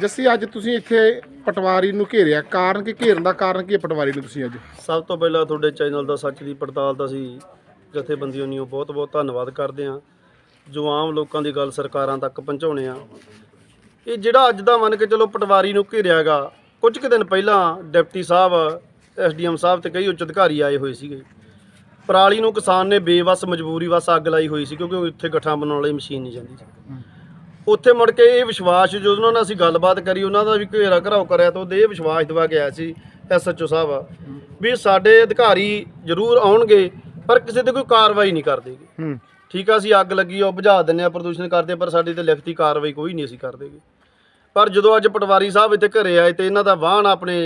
ਜੱਸੀ ਅੱਜ ਤੁਸੀਂ ਇੱਥੇ ਪਟਵਾਰੀ ਨੂੰ ਘੇਰਿਆ। ਕਾਰਨ ਕਿ? ਘੇਰਨ ਦਾ ਕਾਰਨ ਕੀ ਹੈ ਪਟਵਾਰੀ ਨੂੰ ਤੁਸੀਂ ਅੱਜ? ਸਭ ਤੋਂ ਪਹਿਲਾਂ ਤੁਹਾਡੇ ਚੈਨਲ ਦਾ ਸੱਚ ਦੀ ਪੜਤਾਲ ਦਾ ਸੀ ਜਥੇਬੰਦੀਆਂ ਨੂੰ ਬਹੁਤ ਬਹੁਤ ਧੰਨਵਾਦ ਕਰਦੇ ਹਾਂ। ਜੋ ਆਮ ਲੋਕਾਂ ਦੀ ਗੱਲ ਸਰਕਾਰਾਂ ਤੱਕ ਪਹੁੰਚਾਉਣੇ ਆ। ਇਹ ਜਿਹੜਾ ਅੱਜ ਦਾ ਮੰਨ ਕੇ ਚਲੋ ਪਟਵਾਰੀ ਨੂੰ ਘੇਰਿਆਗਾ ਕੁਝ ਕੁ ਦਿਨ ਪਹਿਲਾਂ ਡਿਪਟੀ ਸਾਹਿਬ ਐਸਡੀਐਮ ਸਾਹਿਬ ਤੇ ਕਈ ਉੱਚ ਅਧਿਕਾਰੀ ਆਏ ਹੋਏ ਸੀਗੇ। ਪਰਾਲੀ ਨੂੰ ਕਿਸਾਨ ਨੇ ਬੇਵਸ ਮਜਬੂਰੀ ਵਸ ਅੱਗ ਲਾਈ ਹੋਈ ਸੀ ਕਿਉਂਕਿ ਉੱਥੇ ਗੱਠਾਂ ਬਣਾਉਣ ਲਈ ਮਸ਼ੀਨ ਨਹੀਂ ਜਾਂਦੀ ਸੀ। ਉੱਥੇ ਮੁੜ ਕੇ ਇਹ ਵਿਸ਼ਵਾਸ ਜਦੋਂ ਉਹਨਾਂ ਨਾਲ ਅਸੀਂ ਗੱਲਬਾਤ ਕਰੀ ਉਹਨਾਂ ਦਾ ਵੀ ਘੇਰਾ ਘਰਾਓ ਕਰਿਆ ਤਾਂ ਉਹਦੇ ਇਹ ਵਿਸ਼ਵਾਸ ਦਵਾ ਕੇ ਆਇਆ ਸੀ ਐਸਐਚਓ ਸਾਹਿਬ ਵੀ ਸਾਡੇ ਅਧਿਕਾਰੀ ਜ਼ਰੂਰ ਆਉਣਗੇ ਪਰ ਕਿਸੇ ਤੇ ਕੋਈ ਕਾਰਵਾਈ ਨਹੀਂ ਕਰਦੇਗੇ ਹੂੰ। ਠੀਕ ਆ ਅਸੀਂ ਅੱਗ ਲੱਗੀ ਆ, ਉਹ ਬੁਝਾ ਦਿੰਦੇ ਆ ਪ੍ਰਦੂਸ਼ਣ ਕਰਦੇ ਆ, ਪਰ ਸਾਡੀ ਤੇ ਲਿਖਤੀ ਕਾਰਵਾਈ ਕੋਈ ਨਹੀਂ ਅਸੀਂ ਕਰਦੇਗੇ ਪਰ ਜਦੋਂ ਅੱਜ ਪਟਵਾਰੀ ਸਾਹਿਬ ਇੱਥੇ ਘਰੇ ਆਏ ਤੇ ਇਹਨਾਂ ਦਾ ਵਾਹਨ ਆਪਣੇ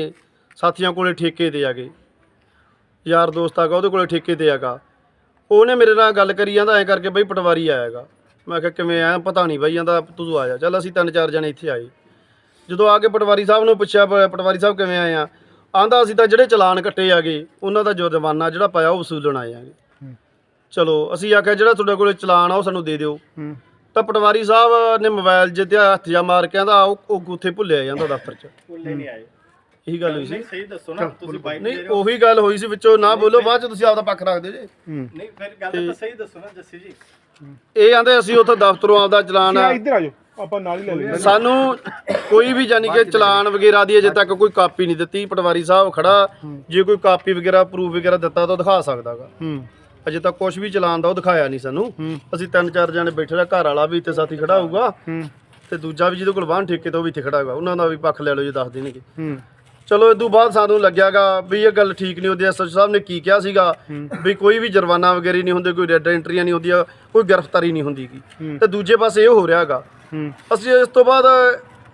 ਸਾਥੀਆਂ ਕੋਲੇ ਠੇਕੇ ਤੇ ਆ ਗਏ। ਯਾਰ ਦੋਸਤ ਆਗਾ ਉਹਦੇ ਕੋਲੇ ਠੇਕੇ ਤੇ ਆਗਾ ਉਹਨੇ ਮੇਰੇ ਨਾਲ ਗੱਲ ਕਰੀ ਜਾਂਦਾ ਐ ਕਰਕੇ ਬਈ ਪਟਵਾਰੀ ਆਏਗਾ ਮੈਂ ਕਿਹਾ ਕਿਵੇਂ ਆਇਆ ਪਤਾ ਨਹੀਂ ਬਈ ਜਾਂਦਾ ਤੂੰ ਆ ਜਾ। ਚੱਲ ਅਸੀਂ ਤਿੰਨ ਚਾਰ ਜਣੇ ਇੱਥੇ ਆਏ। ਜਦੋਂ ਆ ਕੇ ਪਟਵਾਰੀ ਸਾਹਿਬ ਨੂੰ ਪੁੱਛਿਆ ਪ- ਪਟਵਾਰੀ ਸਾਹਿਬ ਕਿਵੇਂ ਆਏ ਆ? ਆਂਦਾ ਅਸੀਂ ਤਾਂ ਜਿਹੜੇ ਚਲਾਨ ਕੱਟੇ ਆਗੇ ਉਹਨਾਂ ਦਾ ਜੁਰਮਾਨਾ ਜਿਹੜਾ ਪਾਇਆ ਉਹ ਵਸੂਲਣ ਆਏ ਆਗੇ। ਹੂੰ। ਚਲੋ ਅਸੀਂ ਆਖਿਆ ਜਿਹੜਾ ਤੁਹਾਡੇ ਕੋਲੇ ਚਲਾਨ ਆ ਉਹ ਸਾਨੂੰ ਦੇ ਦਿਓ। ਹੂੰ। ਤਾਂ ਪਟਵਾਰੀ ਸਾਹਿਬ ਨੇ ਮੋਬਾਈਲ ਜਿੱਤੇ ਹੱਥ ਜਾ ਮਾਰ ਕੇ ਆਂਦਾ ਉਹ ਉਹ ਉੱਥੇ ਭੁੱਲਿਆ ਜਾਂਦਾ ਦਫ਼ਤਰ 'ਚ। ਭੁੱਲੇ ਨਹੀਂ ਆਏ। ਇਹੀ ਗੱਲ ਹੋਈ ਸੀ। ਸਹੀ ਦੱਸੋ ਨਾ ਤੁਸੀਂ ਬਾਈਕ ਨਹੀਂ ਉਹੀ ਗੱਲ ਹੋਈ ਸੀ ਵਿੱਚੋਂ ਨਾ ਬੋਲੋ ਬਾਅਦ 'ਚ ਤੁਸੀਂ ਆਪਦਾ ਪੱਖ ਰੱਖਦੇ ਜੇ। ਹੂੰ। ਨਹੀਂ ਫਿਰ ਗੱਲ ਤਾਂ ਸਹੀ ਦੱਸੋ ਨਾ ਜੱਸੀ ਜੀ। ਇਹ ਆਂਦੇ ਅਸੀਂ ਉੱਥੇ ਦਫ਼ਤਰੋਂ ਆਪਦਾ ਚਲਾਨ ਆ ਇੱਧਰ ਆ ਜਾਓ ਆਪਾਂ ਨਾਲ ਹੀ ਲੈ ਲੈਂਦੇ ਸਾਨੂੰ ਕੋਈ ਵੀ ਜਾਨੀ ਕਿ ਚਲਾਨ ਵਗੈਰਾ ਦੀ ਅਜੇ ਤੱਕ ਕੋਈ ਕਾਪੀ ਨਹੀਂ ਦਿੱਤੀ। ਪਟਵਾਰੀ ਸਾਹਿਬ ਖੜਾ ਜੇ ਕੋਈ ਕਾਪੀ ਵਗੈਰਾ ਪ੍ਰੂਫ ਵਗੈਰਾ ਦਿੱਤਾ ਤਾਂ ਦਿਖਾ ਸਕਦਾਗਾ ਹੂੰ। ਅਜੇ ਤੱਕ ਕੁਝ ਵੀ ਚਲਾਨ ਦਾ ਉਹ ਦਿਖਾਇਆ ਨਹੀਂ ਸਾਨੂੰ। ਅਸੀਂ ਤਿੰਨ ਚਾਰ ਜਣੇ ਬੈਠੇ ਦਾ ਘਰ ਵਾਲਾ ਵੀ ਇੱਥੇ ਸਾਥੀ ਖੜਾ ਹੋਊਗਾ। ਹੂੰ। ਤੇ ਦੂਜਾ ਵੀ ਜਿਹਦੇ ਕੋਲ ਵਾਹਨ ਠੇਕੇ ਤੋਂ ਉਹ ਵੀ ਇੱਥੇ ਖੜਾ ਹੋਊਗਾ। ਉਹਨਾਂ ਦਾ ਵੀ ਪੱਖ ਲੈ ਲਓ ਜੇ ਦੱਸ ਦੇਣਗੇ। ਹੂੰ। ਚਲੋ ਇਦੋਂ ਬਾਅਦ ਸਾਨੂੰ ਲੱਗਿਆਗਾ ਵੀ ਇਹ ਗੱਲ ਠੀਕ ਨਹੀਂ ਹੁੰਦੀ। ਐਸਐਚ ਸਾਹਿਬ ਨੇ ਕੀ ਕਿਹਾ ਸੀਗਾ? ਵੀ ਕੋਈ ਵੀ ਜੁਰਮਾਨਾ ਵਗੈਰਾ ਨਹੀਂ ਹੁੰਦੇ ਕੋਈ ਰੈੱਡ ਐਂਟਰੀਆਂ ਨਹੀਂ ਹੁੰਦੀਆਂ ਕੋਈ ਗ੍ਰਿਫਤਾਰੀ ਨਹੀਂ ਹੁੰਦੀਗੀ। ਤੇ ਦੂਜੇ ਪਾਸੇ ਇਹ ਹੋ ਰਿਹਾਗਾ। ਅਸੀਂ ਇਸ ਤੋਂ ਬਾਅਦ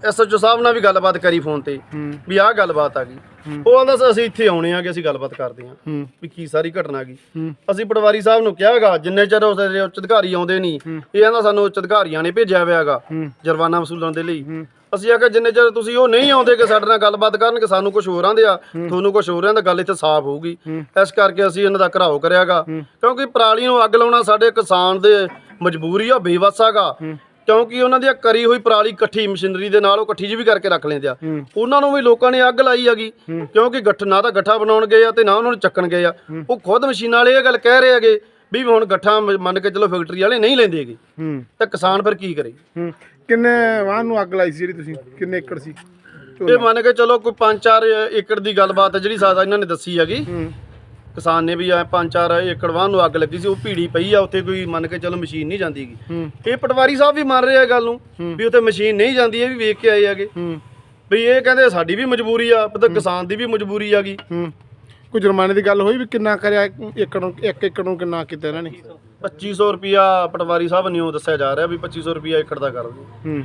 ਐਸਐਚਓ ਸਾਹਿਬ ਨਾਲ ਵੀ ਗੱਲਬਾਤ ਕਰੀ ਫੋਨ ਤੇ ਵੀ ਆਹ ਗੱਲਬਾਤ ਆ ਗਈ। ਉਹ ਆਂਦਾ ਸੀ ਅਸੀਂ ਇੱਥੇ ਆਉਣੇ ਆ ਕਿ ਅਸੀਂ ਗੱਲਬਾਤ ਕਰਦੇ ਹੂੰ। ਵੀ ਕੀ ਸਾਰੀ ਘਟਨਾ ਗਈ ਅਸੀਂ ਪਟਵਾਰੀ ਸਾਹਿਬ ਨੂੰ ਕਿਹਾਗਾ ਜਿੰਨੇ ਚਿਰ ਉਸ ਦੇ ਉੱਚ ਅਧਿਕਾਰੀ ਆਉਂਦੇ ਨਹੀਂ ਇਹ ਆਂਦਾ ਸਾਨੂੰ ਉੱਚ ਅਧਿਕਾਰੀਆਂ ਨੇ ਭੇਜਿਆ ਹੋਇਆਗਾ ਜੁਰਮਾਨਾ ਵਸੂਲਣ ਦੇ ਲਈ। ਅਸੀਂ ਆਖਿਆ ਜਿੰਨੇ ਚਿਰ ਤੁਸੀਂ ਉਹ ਨਹੀਂ ਆਉਂਦੇ ਕਿ ਸਾਡੇ ਨਾਲ ਗੱਲਬਾਤ ਕਰਨਗੇ ਸਾਨੂੰ ਕੁਝ ਹੋਰ ਆਂਦੇ ਆ ਤੁਹਾਨੂੰ ਕੁਝ ਹੋਰ ਆਂਦਾ ਗੱਲ ਇੱਥੇ ਸਾਫ਼ ਹੋਊਗੀ। ਇਸ ਕਰਕੇ ਅਸੀਂ ਇਹਨਾਂ ਦਾ ਘਰਾਓ ਕਰਿਆਗਾ ਕਿਉਂਕਿ ਪਰਾਲੀ ਨੂੰ ਅੱਗ ਲਾਉਣਾ ਸਾਡੇ ਕਿਸਾਨ ਦੇ ਮਜਬੂਰੀ ਆ ਬੇਵਸਾਗਾ ਕਿਉਂਕਿ ਉਹਨਾਂ ਦੀ ਕਰੀ ਹੋਈ ਪਰਾਲੀ ਇਕੱਠੀ ਮਸ਼ੀਨਰੀ ਦੇ ਨਾਲ ਉਹ ਇਕੱਠੀ ਜੀ ਵੀ ਕਰਕੇ ਰੱਖ ਲੈਂਦੇ ਆ। ਉਹਨਾਂ ਨੂੰ ਵੀ ਲੋਕਾਂ ਨੇ ਅੱਗ ਲਾਈ ਹੈਗੀ। ਕਿਉਂਕਿ ਗੱਠ ਨਾ ਤਾਂ ਗੱਠਾ ਬਣਾਉਣ ਗਏ ਆ ਤੇ ਨਾ ਉਹਨਾਂ ਨੂੰ ਚੱਕਣ ਗਏ ਆ। ਉਹ ਖੁਦ ਮਸ਼ੀਨਾਂ ਵਾਲੇ ਇਹ ਗੱਲ ਕਹਿ ਰਹੇ ਹੈਗੇ ਵੀ ਹੁਣ ਗੱਠਾ ਮੰਨ ਕੇ ਚਲੋ ਫੈਕਟਰੀ ਵਾਲੇ ਨਹੀਂ ਲੈਂਦੇਗੇ ਤਾਂ ਕਿਸਾਨ ਫਿਰ ਕੀ ਕਰੇ? ਕਿੰਨੇ ਵਾਹਨ ਨੂੰ ਅੱਗ ਲਾਈ ਸੀ ਜਿਹੜੀ ਤੁਸੀਂ? ਕਿੰਨੇ ਏਕੜ ਸੀ? ਇਹ ਮੰਨ ਕੇ ਚਲੋ ਕੋਈ 5-4 ਏਕੜ ਦੀ ਗੱਲਬਾਤ ਹੈ ਜਿਹੜੀ ਸਾਦਾ ਇਹਨਾਂ ਨੇ ਦੱਸੀ ਹੈਗੀ। ਕਿਸਾਨ ਨੇ ਵੀ ਆ 5-4 ਏਕੜ ਵਾਹ ਨੂੰ ਅੱਗ ਲੱਗੀ ਸੀ ਉਹ ਭੀੜੀ ਪਈ ਆ ਉੱਥੇ ਕੋਈ ਮੰਨ ਕੇ ਚਲੋ ਮਸ਼ੀਨ ਨਹੀਂ ਜਾਂਦੀਗੀ ਹੂੰ। ਇਹ ਪਟਵਾਰੀ ਸਾਹਿਬ ਵੀ ਮੰਨ ਰਹੇ ਆ ਗੱਲ ਨੂੰ ਵੀ ਉੱਥੇ ਮਸ਼ੀਨ ਨਹੀਂ ਜਾਂਦੀ ਇਹ ਵੀ ਵੇਖ ਕੇ ਆਏ ਹੈਗੇ। ਹੂੰ। ਵੀ ਇਹ ਕਹਿੰਦੇ ਸਾਡੀ ਵੀ ਮਜਬੂਰੀ ਆ ਪਤਾ ਕਿਸਾਨ ਦੀ ਵੀ ਮਜਬੂਰੀ ਆਗੀ ਹੂੰ। ਕੋਈ ਜੁਰਮਾਨੇ ਦੀ ਗੱਲ ਹੋਈ ਵੀ ਕਿੰਨਾ ਕਰਿਆ ਏਕੜ ਨੂੰ ਇੱਕ ਏਕੜ ਨੂੰ ਕਿੰਨਾ ਕੀਤਾ ਇਹਨਾਂ ਨੇ? 2500 ਰੁਪਿਆ ਪਟਵਾਰੀ ਸਾਹਿਬ ਨੇ ਉਹ ਦੱਸਿਆ ਜਾ ਰਿਹਾ ਵੀ 2500 ਰੁਪਿਆ ਏਕੜ ਦਾ ਕਰਦੇ ਹੂੰ।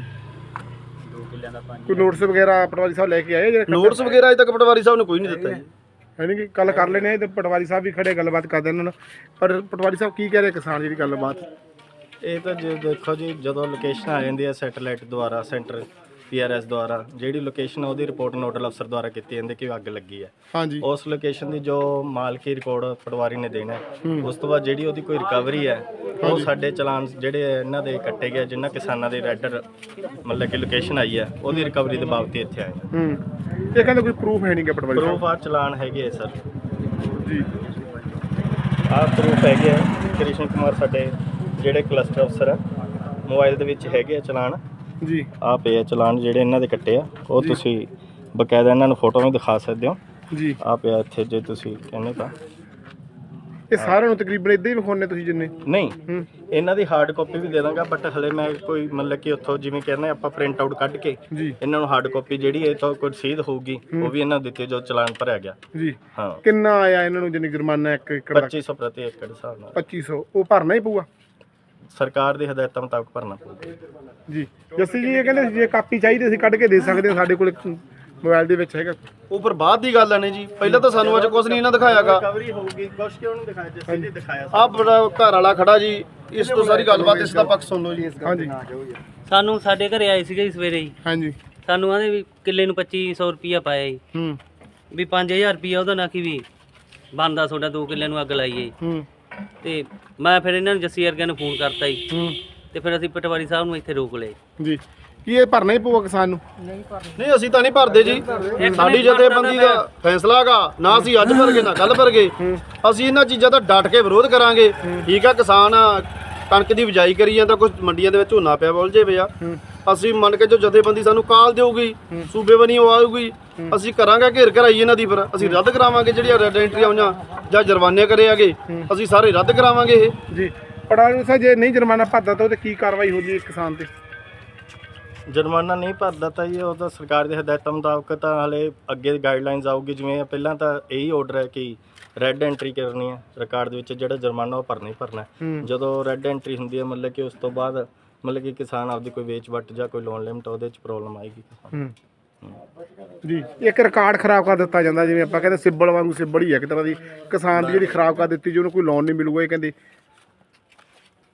ਕੋਈ ਨੋਟਿਸ ਵਗੈਰਾ ਪਟਵਾਰੀ ਸਾਹਿਬ ਲੈ ਕੇ ਆਏ ਜਿਹੜੇ ਨੋਟਸ ਵਗੈਰਾ ਅਜੇ ਤੱਕ ਪਟਵਾਰੀ ਸਾਹਿਬ ਨੇ ਕੋਈ ਨਹੀਂ ਦਿੱਤਾ ਜੀ। ਨਹੀਂ ਕਿ ਕੱਲ ਕਰ ਲੈਣੇ ਤੇ ਪਟਵਾਰੀ ਸਾਹਿਬ ਵੀ ਖੜੇ ਗੱਲਬਾਤ ਕਰਦੇ ਇਹਨਾਂ ਨਾਲ। ਪਰ ਪਟਵਾਰੀ ਸਾਹਿਬ ਕੀ ਕਹਿ ਰਹੇ ਕਿਸਾਨ ਜਿਹੜੀ ਗੱਲਬਾਤ? ਇਹ ਤਾਂ ਜੇ ਦੇਖੋ ਜੀ ਜਦੋਂ ਲੋਕੇਸ਼ਨ ਆ ਜਾਂਦੀ ਹੈ ਸੈਟੇਲਾਈਟ ਦੁਆਰਾ ਸੈਂਟਰ ਪੀਆਰਐਸ ਦੁਆਰਾ ਜਿਹੜੀ ਲੋਕੇਸ਼ਨ ਉਹਦੀ ਰਿਪੋਰਟ ਨੋਡਲ ਅਫਸਰ ਦੁਆਰਾ ਕੀਤੀ ਜਾਂਦੀ ਕਿ ਅੱਗ ਲੱਗੀ ਹੈ ਹਾਂਜੀ। ਉਸ ਲੋਕੇਸ਼ਨ ਦੀ ਜੋ ਮਾਲਕੀ ਰਿਕਾਰਡ ਪਟਵਾਰੀ ਨੇ ਦੇਣਾ ਹੈ। ਉਸ ਤੋਂ ਬਾਅਦ ਜਿਹੜੀ ਉਹਦੀ ਕੋਈ ਰਿਕਵਰੀ ਹੈ ਉਹ ਸਾਡੇ ਚਲਾਨ ਜਿਹੜੇ ਇਹਨਾਂ ਦੇ ਕੱਟੇ ਗਏ ਜਿਨ੍ਹਾਂ ਕਿਸਾਨਾਂ ਦੇ ਰੈਡਰ ਮਤਲਬ ਕਿ ਲੋਕੇਸ਼ਨ ਆਈ ਹੈ ਉਹਦੀ ਰਿਕਵਰੀ ਦੇ ਬਾਬਤ ਹੀ ਇੱਥੇ ਆਏ ਹਾਂ ਹੂੰ। ਇਹ ਕਹਿੰਦੇ ਕੋਈ ਪ੍ਰੂਫ ਹੈ ਨਹੀਂ ਕਿ ਪਟਵਾਰੀ ਸਾਹਿਬ ਪ੍ਰੂਫ ਆ ਚਲਾਨ ਹੈਗੇ ਆ ਸਰ। ਜੀ। ਆਹ ਪ੍ਰੂਫ ਹੈਗੇ ਆ ਕ੍ਰਿਸ਼ਨ ਕੁਮਾਰ ਸਾਡੇ ਜਿਹੜੇ ਕਲਸਟਰ ਅਫਸਰ ਆ ਮੋਬਾਈਲ ਦੇ ਵਿੱਚ ਹੈਗੇ ਆ ਚਲਾਨ। ਜੀ। ਆਹ ਪਏ ਆ ਚਲਾਨ ਜਿਹੜੇ ਇਹਨਾਂ ਦੇ ਕੱਟੇ ਆ ਉਹ ਤੁਸੀਂ ਬਕਾਇਦਾ ਇਹਨਾਂ ਨੂੰ ਫੋਟੋ ਵੀ ਦਿਖਾ ਸਕਦੇ ਹੋ। ਜੀ। ਆਹ ਪਿਆ ਇੱਥੇ ਜੇ ਤੁਸੀਂ ਕਹਿੰਦੇ ਤਾਂ। ਇਹ ਸਾਰਿਆਂ ਨੂੰ ਤਕਰੀਬਨ ਇਦਾਂ ਹੀ ਵਿਖਾਉਣੇ ਤੁਸੀਂ ਜਿੰਨੇ? ਨਹੀਂ ਇਹਨਾਂ ਦੀ ਹਾਰਡ ਕਾਪੀ ਵੀ ਦੇ ਦਾਂਗਾ ਬਟ ਹਲੇ ਮੈਂ ਕੋਈ ਮਤਲਬ ਕਿ ਉੱਥੋਂ ਜਿਵੇਂ ਕਹਿੰਦੇ ਆਪਾਂ ਪ੍ਰਿੰਟ ਆਊਟ ਕੱਢ ਕੇ ਜੀ। ਇਹਨਾਂ ਨੂੰ ਹਾਰਡ ਕਾਪੀ ਜਿਹੜੀ ਇਹ ਤੋਂ ਕੋਈ ਰਸੀਦ ਹੋਊਗੀ ਉਹ ਵੀ ਇਹਨਾਂ ਨੂੰ ਦਿੱਤੀ ਜੋ ਚਲਾਨ ਭਰਿਆ ਗਿਆ। ਜੀ। ਹਾਂ। ਕਿੰਨਾ ਆਇਆ ਇਹਨਾਂ ਨੂੰ ਜਿੰਨੀ ਜੁਰਮਾਨਾ ਇੱਕ ਏਕੜ ਦਾ 2500 ਪ੍ਰਤੀ ਏਕੜ ਦੇ ਹਿਸਾਬ ਨਾਲ। 2500 ਉਹ ਭਰਨਾ ਹੀ ਪਊਗਾ? ਸਰਕਾਰ ਦੀ ਹਦਾਇਤਾਂ ਮੁਤਾਬਕ ਭਰਨਾ ਪਊਗਾ। ਜੀ। ਜੱਸੀ ਜੀ ਇਹ ਕਹਿੰਦੇ ਸੀ ਜੇ ਕਾਪੀ ਚਾਹੀਦੀ ਅਸੀਂ ਕੱਢ ਕੇ ਦੇ ਸਕਦੇ ਹਾਂ ਸਾਡੇ ਕੋਲ। ਮੋਬਾਈਲ ਦੇ ਵਿੱਚ ਹੈਗਾ। ਉਹ ਬਾਅਦ ਦੀ ਗੱਲ ਨੇ ਜੀ। ਪਹਿਲਾਂ ਤਾਂ ਸਾਨੂੰ ਅੱਜ ਕੁਝ ਨਹੀਂ ਇਹਨਾਂ ਦਿਖਾਇਆਗਾ। ਰਿਕਵਰੀ ਹੋਊਗੀ ਕੁਛ ਕਿਉਂ ਨਹੀਂ ਦਿਖਾਇਆ? ਜਿਸ ਨੇ ਦਿਖਾਇਆ ਆਹ ਬੜਾ ਘਰ ਵਾਲਾ ਖੜਾ ਜੀ। ਇਸ ਤੋਂ ਸਾਰੀ ਗੱਲਬਾਤ ਇਸ ਦਾ ਪੱਖ ਸੁਣ ਲਓ ਜੀ। ਹਾਂਜੀ। ਸਾਨੂੰ ਸਾਡੇ ਘਰੇ ਆਏ ਸੀਗੇ ਜੀ ਸਵੇਰੇ ਹੀ। ਹਾਂਜੀ। ਸਾਨੂੰ ਆਂਦੇ ਵੀ ਕਿੱਲੇ ਨੂੰ 2500 ਰੁਪਿਆ ਪਾਇਆ ਜੀ। ਹੂੰ। ਵੀ 5000 ਰੁਪਿਆ ਉਹਦਾ ਨਾ ਕਿ ਵੀ ਬੰਦਾ ਤੁਹਾਡਾ ਦੋ ਕਿੱਲੇ ਨੂੰ ਅੱਗ ਲਾਈ ਹੈ। ਤੇ ਮੈਂ ਫਿਰ ਇਹਨਾਂ ਨੂੰ ਜੱਸੀ ਵਰਗਿਆਂ ਨੂੰ ਫੋਨ ਕਰਤਾ ਜੀ। ਹੂੰ। ਤੇ ਫਿਰ ਅਸੀਂ ਪਟਵਾਰੀ ਸਾਹਿਬ ਨੂੰ ਇੱਥੇ ਰੋਕ ਲਏ। ਜੀ। ਕੀ ਇਹ ਭਰਨਾ ਹੀ ਪਊਗਾ ਕਿਸਾਨ ਨੂੰ? ਨਹੀਂ ਅਸੀਂ ਤਾਂ ਨਹੀਂ ਭਰਦੇ ਜੀ। ਸਾਡੀ ਜਥੇਬੰਦੀ ਦਾ ਫੈਸਲਾ ਹੈਗਾ। ਨਾ ਅਸੀਂ ਅੱਜ ਭਰਗੇ ਨਾ ਕੱਲ ਭਰਗੇ। ਅਸੀਂ ਇਹਨਾਂ ਚੀਜ਼ਾਂ ਦਾ ਡਟ ਕੇ ਵਿਰੋਧ ਕਰਾਂਗੇ। ਠੀਕ ਆ ਕਿਸਾਨ ਕਣਕ ਦੀ ਬਿਜਾਈ ਕਰੀ ਜਾਂਦਾ ਕੁਝ ਮੰਡੀਆਂ ਦੇ ਵਿੱਚ ਝੋਨਾ ਪਿਆ ਬੋਲਜੇ ਪਿਆ ਅਸੀਂ ਮੰਨ ਕੇ ਜੋ ਜਥੇਬੰਦੀ ਸਾਨੂੰ ਕਾਲ ਦੇਊਗੀ ਸੂਬੇ ਬਣੀ ਉਹ ਆਊਗੀ। ਅਸੀਂ ਕਰਾਂਗੇ ਘੇਰ ਘਰਾਈ ਇਹਨਾਂ ਦੀ ਫਿਰ। ਅਸੀਂ ਰੱਦ ਕਰਾਵਾਂਗੇ ਜਿਹੜੀਆਂ ਰੈੱਡ ਐਂਟਰੀ ਆਉਣਾ ਜਾਂ ਜੁਰਮਾਨੇ ਕਰੇ ਆਗੇ ਅਸੀਂ ਸਾਰੇ ਰੱਦ ਕਰਾਵਾਂਗੇ ਇਹ। ਜੀ। ਸਾਹਿਬ ਜੇ ਨਹੀਂ ਜੁਰਮਾਨਾ ਭਰਦਾ ਤਾਂ ਉਹਤੇ ਕੀ ਕਾਰਵਾਈ ਹੋਣੀ ਕਿਸਾਨ ਤੇ? ਜੁਰਮਾਨਾ ਨਹੀਂ ਭਰਦਾ ਤਾਂ ਜੀ ਉਹ ਤਾਂ ਸਰਕਾਰ ਦੇ ਹਦਾਇਤਾਂ ਮੁਤਾਬਕ ਤਾਂ ਹਲੇ ਅੱਗੇ ਗਾਈਡਲਾਈਨਸ ਆਊਗੀ ਜਿਵੇਂ ਪਹਿਲਾਂ ਤਾਂ ਇਹੀ ਆਰਡਰ ਹੈ ਕਿ ਰੈੱਡ ਐਂਟਰੀ ਕਰਨੀ ਹੈ ਰਿਕਾਰਡ ਦੇ ਵਿੱਚ ਜਿਹੜਾ ਜੁਰਮਾਨਾ ਉਹ ਭਰਨਾ ਹੀ ਭਰਨਾ ਹੈ। ਜਦੋਂ ਰੈੱਡ ਐਂਟਰੀ ਹੁੰਦੀ ਹੈ ਮਤਲਬ ਕਿ ਉਸ ਤੋਂ ਬਾਅਦ ਮਤਲਬ ਕਿ ਕਿਸਾਨ ਆਪਦੀ ਕੋਈ ਵੇਚ ਵੱਟ ਜਾਂ ਕੋਈ ਲੋਨ ਲਿਮਟ ਉਹਦੇ ਵਿੱਚ ਪ੍ਰੋਬਲਮ ਆਏਗੀ ਹੂੰ। ਜੀ ਇੱਕ ਰਿਕਾਰਡ ਖਰਾਬ ਕਰ ਦਿੱਤਾ ਜਾਂਦਾ ਜਿਵੇਂ ਆਪਾਂ ਕਹਿੰਦੇ ਸਿੱਬਲ ਵਾਂਗੂ ਸਿੱਬਲ ਹੀ ਹੈ ਇੱਕ ਤਰ੍ਹਾਂ ਦੀ। ਕਿਸਾਨ ਦੀ ਜਿਹੜੀ ਖਰਾਬ ਕਰ ਦਿੱਤੀ ਜੀ ਉਹਨੂੰ ਕੋਈ ਲੋਨ ਨਹੀਂ ਮਿਲੂਗਾ ਇਹ ਕਹਿੰਦੇ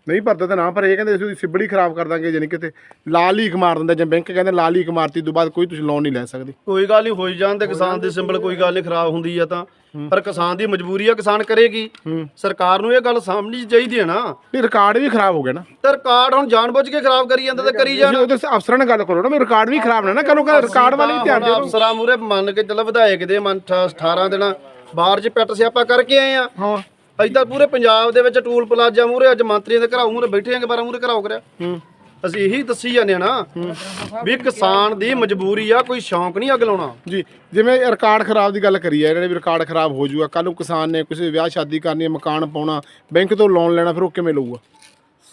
ਨਹੀਂ ਭਰਦਾ ਤਾਂ ਨਾ ਪਰ ਇਹ ਕਹਿੰਦੇ ਅਸੀਂ ਉਹਦੀ ਸਿੱਬਲ ਹੀ ਖਰਾਬ ਕਰ ਦਾਂਗੇ ਜਾਨੀ ਕਿਤੇ ਲਾਲ ਲੀਕ ਮਾਰ ਦਿੰਦਾ ਜਿਵੇਂ ਬੈਂਕ ਕਹਿੰਦੇ ਲਾਲ ਲੀਕ ਮਾਰਤੀ ਤੋਂ ਬਾਅਦ ਕੋਈ ਤੁਸੀਂ ਲੋਨ ਨਹੀਂ ਲੈ ਸਕਦੇ। ਕੋਈ ਗੱਲ ਨਹੀਂ ਹੋਈ ਜਾਣ ਤੇ ਕਿਸਾਨ ਦੀ ਸਿੰਬਲ ਕੋਈ ਗੱਲ ਨਹੀਂ ਖਰਾਬ ਹੁੰਦੀ ਆ ਤਾਂ। ਪਰ ਕਿਸਾਨ ਦੀ ਮਜਬੂਰੀ ਆ ਕਿਸਾਨ ਕਰੇਗੀ। ਸਰਕਾਰ ਨੂੰ ਇਹ ਗੱਲ ਸਮਝਣੀ ਚਾਹੀਦੀ ਹੈ ਨਾ। ਨਹੀਂ ਰਿਕਾਰਡ ਵੀ ਖਰਾਬ ਹੋ ਗਿਆ ਨਾ। ਤੇ ਰਿਕਾਰਡ ਹੁਣ ਜਾਣਬੁੱਝ ਕੇ ਖਰਾਬ ਕਰੀ ਜਾਂਦਾ ਤੇ ਕਰੀ ਜਾਣ। ਉਹਦੇ ਅਫਸਰਾਂ ਨਾਲ ਗੱਲ ਕਰੋ ਨਾ ਵੀ ਰਿਕਾਰਡ ਵੀ ਖਰਾਬ ਨਾ ਨਾ ਕਰੋ ਰਿਕਾਰਡ ਵਾਲੇ ਵੀ ਧਿਆਨ ਦਿਓ। ਅਫਸਰਾਂ ਮੂਰੇ ਮੰਨ ਕੇ ਚੱਲ ਵਿਧਾਇਕ ਦੇ ਮਨ 18 ਦਿਨਾਂ ਬਾਹਰ 'ਚ ਪੈਟ ਸਿਆਪਾ ਕਰਕੇ ਆਏ ਆ। ਹਾਂ। ਅਸੀਂ ਤਾਂ ਪੂਰੇ ਪੰਜਾਬ ਦੇ ਵਿੱਚ ਟੂਲ ਪਲਾਜ਼ਾ ਮੂਰੇ ਅੱਜ ਮੰਤਰੀਆਂ ਦੇ ਘਰਾਉ ਮੂਰੇ ਬੈਠੇ ਆਂ ਕਿ ਬਾਰਾਂ ਮੂਰੇ ਘਰਾਉ ਕਰਿਆ ਹੂੰ। ਅਸੀਂ ਇਹੀ ਦੱਸੀ ਜਾਂਦੇ ਆ ਨਾ ਵੀ ਕਿਸਾਨ ਦੀ ਮਜਬੂਰੀ ਆ ਕੋਈ ਸ਼ੌਂਕ ਨਹੀਂ ਅਗਲਾਉਣਾ ਜੀ ਜਿਵੇਂ ਰਿਕਾਰਡ ਖਰਾਬ ਦੀ ਗੱਲ ਕਰੀ ਹੈ ਇਹਨਾਂ ਨੇ ਵੀ ਰਿਕਾਰਡ ਖਰਾਬ ਹੋ ਜਾਊਗਾ ਕੱਲ ਨੂੰ ਕਿਸਾਨ ਨੇ ਕਿਸੇ ਵਿਆਹ ਸ਼ਾਦੀ ਕਰਨੀ ਮਕਾਨ ਪਾਉਣਾ ਬੈਂਕ ਤੋਂ ਲੋਨ ਲੈਣਾ ਫਿਰ ਉਹ ਕਿਵੇਂ ਲਊਗਾ?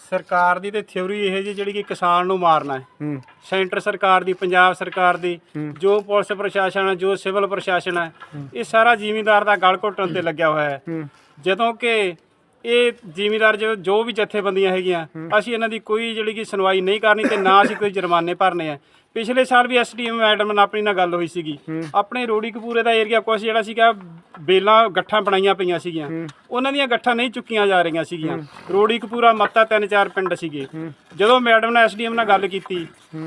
ਸਰਕਾਰ ਦੀ ਤੇ ਥਿਉਰੀ ਇਹ ਜੀ ਜਿਹੜੀ ਕਿ ਕਿਸਾਨ ਨੂੰ ਮਾਰਨਾ ਹੈ। ਹੂੰ। ਸੈਂਟਰ ਸਰਕਾਰ ਦੀ ਪੰਜਾਬ ਸਰਕਾਰ ਦੀ ਜੋ ਪੁਲਿਸ ਪ੍ਰਸ਼ਾਸਨ ਹੈ ਜੋ ਸਿਵਲ ਪ੍ਰਸ਼ਾਸਨ ਹੈ ਇਹ ਸਾਰਾ ਜ਼ਿਮੀਂਦਾਰ ਦਾ ਗਲ ਘੁੱਟਣ ਤੇ ਲੱਗਿਆ ਹੋਇਆ ਹੈ। ਜਦੋਂ ਕਿ ਇਹ ਜ਼ਿਮੀਂਦਾਰ ਜੋ ਵੀ ਜਥੇਬੰਦੀਆਂ ਹੈਗੀਆਂ ਅਸੀਂ ਇਹਨਾਂ ਦੀ ਕੋਈ ਜਿਹੜੀ ਕਿ ਸੁਣਵਾਈ ਨਹੀਂ ਕਰਨੀ ਤੇ ਨਾ ਅਸੀਂ ਕੋਈ ਜੁਰਮਾਨੇ ਭਰਨੇ ਆ ਪਿਛਲੇ ਸਾਲ ਵੀ ਐਸਡੀਐਮ ਮੈਡਮ ਨਾਲ ਆਪਣੀ ਨਾਲ ਗੱਲ ਹੋਈ ਸੀਗੀ। ਆਪਣੇ ਰੋੜੀ ਕਪੂਰੇ ਦਾ ਏਰੀਆ ਕੁਛ ਜਿਹੜਾ ਸੀਗਾ ਬੇਲਾਂ ਗੱਠਾਂ ਬਣਾਈਆਂ ਪਈਆਂ ਸੀਗੀਆਂ। ਉਹਨਾਂ ਦੀਆਂ ਗੱਠਾਂ ਨਹੀਂ ਚੁੱਕੀਆਂ ਜਾ ਰਹੀਆਂ ਸੀਗੀਆਂ। ਰੋੜੀ ਕਪੂਰਾ ਮੱਤਾ ਤਿੰਨ ਚਾਰ ਪਿੰਡ ਸੀਗੇ। ਜਦੋਂ ਮੈਡਮ ਨੇ ਐਸਡੀਐਮ ਨਾਲ ਗੱਲ ਕੀਤੀ,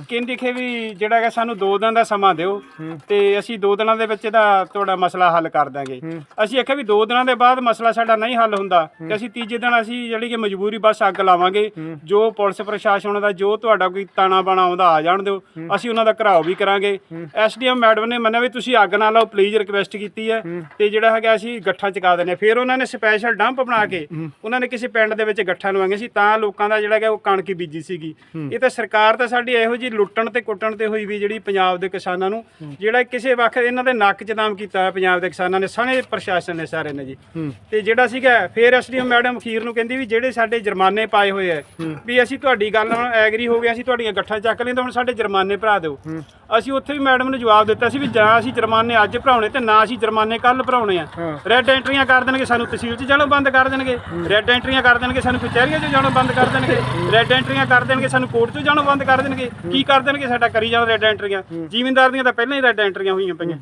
ਕਹਿੰਦੀ ਕਿ ਵੀ ਜਿਹੜਾ ਹੈਗਾ ਸਾਨੂੰ 2 ਦਿਨ ਦਾ ਸਮਾਂ ਦਿਓ ਤੇ ਅਸੀਂ 2 ਦਿਨਾਂ ਦੇ ਵਿੱਚ ਇਹਦਾ ਤੁਹਾਡਾ ਮਸਲਾ ਹੱਲ ਕਰ ਦਾਂਗੇ। ਅਸੀਂ ਆਖਿਆ ਵੀ 2 ਦਿਨਾਂ ਦੇ ਬਾਅਦ ਮਸਲਾ ਸਾਡਾ ਨਹੀਂ ਹੱਲ ਹੁੰਦਾ ਤੇ ਅਸੀਂ ਤੀਜੇ ਦਿਨ ਅਸੀਂ ਜਿਹੜੀ ਕਿ ਮਜਬੂਰੀ ਬਸ ਅੱਗ ਲਾਵਾਂਗੇ। ਜੋ ਪੁਲਿਸ ਪ੍ਰਸ਼ਾਸਨ ਦਾ, ਜੋ ਤੁਹਾਡਾ ਕੋਈ ਤਾਣਾ ਬਾਣਾ ਆਉਂਦਾ ਆ ਜਾਣ ਦਿਓ। ਅਸੀਂ ਉਹਨਾਂ ਦਾ ਘਰਾਓ ਵੀ ਕਰਾਂਗੇ। ਐਸਡੀਐਮ ਮੈਡਮ ਨੇ ਮੰਨਿਆ ਵੀ ਤੁਸੀਂ ਅੱਗ ਨਾ ਲਾਓ ਪਲੀਜ਼ ਰਿਕਵੈਸਟ ਕੀਤੀ ਹੈ ਤੇ ਜਿਹੜਾ ਹੈਗਾ ਅਸੀਂ ਗੱਠਾ ਚਕਾ ਦਿੰਦੇ ਹਾਂ। ਫਿਰ ਉਹਨਾਂ ਨੇ ਸਪੈਸ਼ਲ ਡੰਪ ਬਣਾ ਕੇ, ਉਹਨਾਂ ਨੇ ਕਿਸੇ ਪਿੰਡ ਦੇ ਵਿੱਚ ਗੱਠਾਂ ਲਵਾਈਆਂ ਸੀ ਤਾਂ ਲੋਕਾਂ ਦਾ ਜਿਹੜਾ ਹੈਗਾ ਉਹ ਕਣਕ ਬੀਜੀ ਬੀਜੀ ਸੀਗੀ। ਇਹ ਤਾਂ ਸਰਕਾਰ ਤਾਂ ਸਾਡੀ ਇਹੋ ਜੀ ਲੁੱਟਣ ਤੇ ਕੁੱਟਣ ਤੇ ਹੋਈ ਵੀ ਜਿਹੜੀ ਪੰਜਾਬ ਦੇ ਕਿਸਾਨਾਂ ਨੂੰ ਜਿਹੜਾ ਕਿਸੇ ਵਕਤ ਇਹਨਾਂ ਦੇ ਨੱਕ 'ਚ ਦਾਮ ਕੀਤਾ ਹੋਇਆ ਪੰਜਾਬ ਦੇ ਕਿਸਾਨਾਂ ਨੇ ਸਾਰੇ ਪ੍ਰਸ਼ਾਸਨ ਨੇ ਸਾਰੇ ਨੇ ਜੀ। ਤੇ ਜਿਹੜਾ ਸੀਗਾ ਫਿਰ ਐਸਡੀਐਮ ਮੈਡਮ ਅਖੀਰ ਨੂੰ ਕਹਿੰਦੀ ਵੀ ਜਿਹੜੇ ਸਾਡੇ ਜੁਰਮਾਨੇ ਪਾਏ ਹੋਏ ਐ ਵੀ ਅਸੀਂ ਤੁਹਾਡੀ ਗੱਲ ਨਾਲ ਐਗਰੀ ਹੋ ਗਏ ਅਸੀਂ ਤੁਹਾਡੀਆਂ ਗੱਠਾਂ ਚੱਕ ਲੈਂਦੇ ਹੁਣ ਸਾਡੇ ਜੁਰਮਾਨੇ ਭਰਾ ਦਿਓ। ਅਸੀਂ ਉੱਥੇ ਵੀ ਮੈਡਮ ਨੂੰ ਜਵਾਬ ਦਿੱਤਾ ਸੀ ਵੀ ਜਾਂ ਅਸੀਂ ਜੁਰਮਾਨੇ ਅੱਜ ਭਰਾਉਣੇ ਤੇ ਨਾ ਅਸੀਂ ਜੁਰਮਾਨੇ ਕੱਲ ਭਰਾਉਣੇ ਆ। ਰੈੱਡ ਐਂਟਰੀਆਂ ਕਰ ਦੇਣਗੇ ਸਾਨੂੰ ਤਹਿਸੀਲ 'ਚ ਜਾਣੋਂ ਬੰਦ ਕਰ ਦੇਣਗੇ। ਰੈੱਡ ਐਂਟਰੀਆਂ ਕਰ ਦੇਣਗੇ ਸਾਨੂੰ ਕਚਹਿਰੀਆਂ 'ਚ ਜਾਣੋਂ ਬੰਦ ਕਰ ਦੇਣਗੇ। ਰੈੱਡ ਐਂਟਰੀਆਂ ਕਰ ਦੇਣਗੇ ਸਾਨੂੰ ਕੋਰਟ 'ਚ ਜਾਣੋਂ ਬੰਦ ਕਰ ਦੇਣਗੇ। ਕੀ ਕਰ ਦੇਣਗੇ ਸਾਡਾ ਕਰੀ ਜਾਣ ਰੈੱਡ ਐਂਟਰੀਆਂ ਜ਼ਿਮੀਂਦਾਰ ਦੀਆਂ ਤਾਂ ਪਹਿਲਾਂ ਹੀ ਰੈੱਡ ਐਂਟਰੀਆਂ ਹੋਈਆਂ ਪਈਆਂ।